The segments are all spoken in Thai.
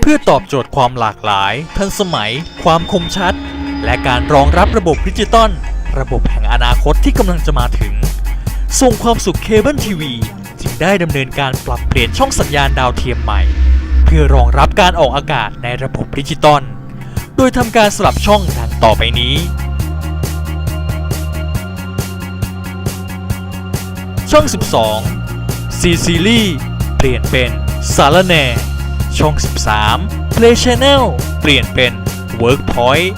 เพื่อตอบโจทย์ความหลากหลาย ทันสมัย ความคมชัด และการรองรับระบบดิจิตอลระบบแห่งอนาคตที่กำลังจะมาถึง ส่งความสุขเคเบิลทีวีจึงได้ดำเนินการปรับเปลี่ยนช่องสัญญาณดาวเทียมใหม่ เพื่อรองรับการออกอากาศในระบบดิจิตอลโดยทำการสลับช่องดังต่อไปนี้ ช่อง 12 C Series เปลี่ยนเป็นสารแน่ ช่อง 13 Play Channel เปลี่ยนเป็น Workpoint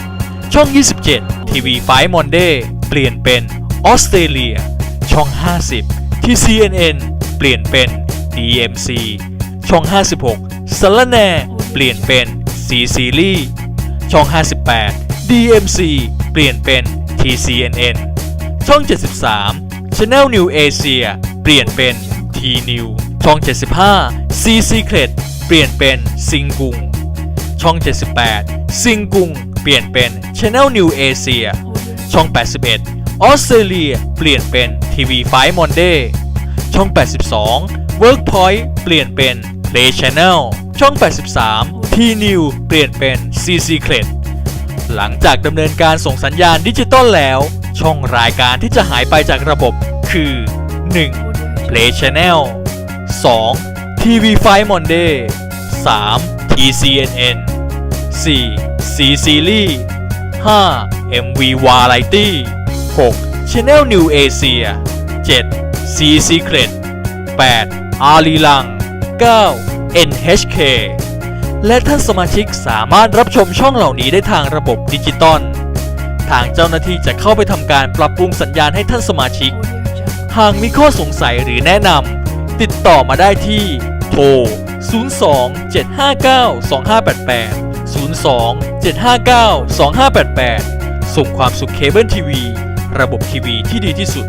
ช่อง 27 TV 5 Monday เปลี่ยนเป็นออสเตรเลีย ช่อง 50 TCNN เปลี่ยนเป็น DMC ช่อง 56สารแนเปลี่ยนเป็น C Series ช่อง 58 DMC เปลี่ยนเป็น TCNN ช่อง 73 Channel New Asia เปลี่ยนเป็น T New ช่อง 75 C Secret เปลี่ยนเป็นซิงกุง ช่อง 78 ซิงกุง เปลี่ยนเป็น Channel New Asia ช่อง 81 ออสเตรเลีย เปลี่ยนเป็น TV5 Monday ช่อง 82 Workpoint เปลี่ยนเป็น Play Channel ช่อง 83 T New เปลี่ยนเป็น C Secret หลังจากดำเนินการส่งสัญญาณดิจิตอลแล้ว ช่องรายการที่จะหายไปจากระบบคือ 1. Play Channel 2. TV5 Monday 3. TCNN 4. C Series 5. MV Variety 6. Channel New Asia 7. C Secret 8. อาลีลัง 9. NHK และท่านสมาชิกสามารถรับชมช่องเหล่านี้ได้ทางระบบดิจิตอล ทางเจ้าหน้าที่จะเข้าไปทำการปรับปรุงสัญญาณให้ท่านสมาชิก หากมีข้อสงสัยหรือแนะนำติดต่อมาได้ที่โทร 02 759 2588 02 759 2588 ส่งความสุขเคเบิลทีวี ระบบทีวีที่ดีที่สุด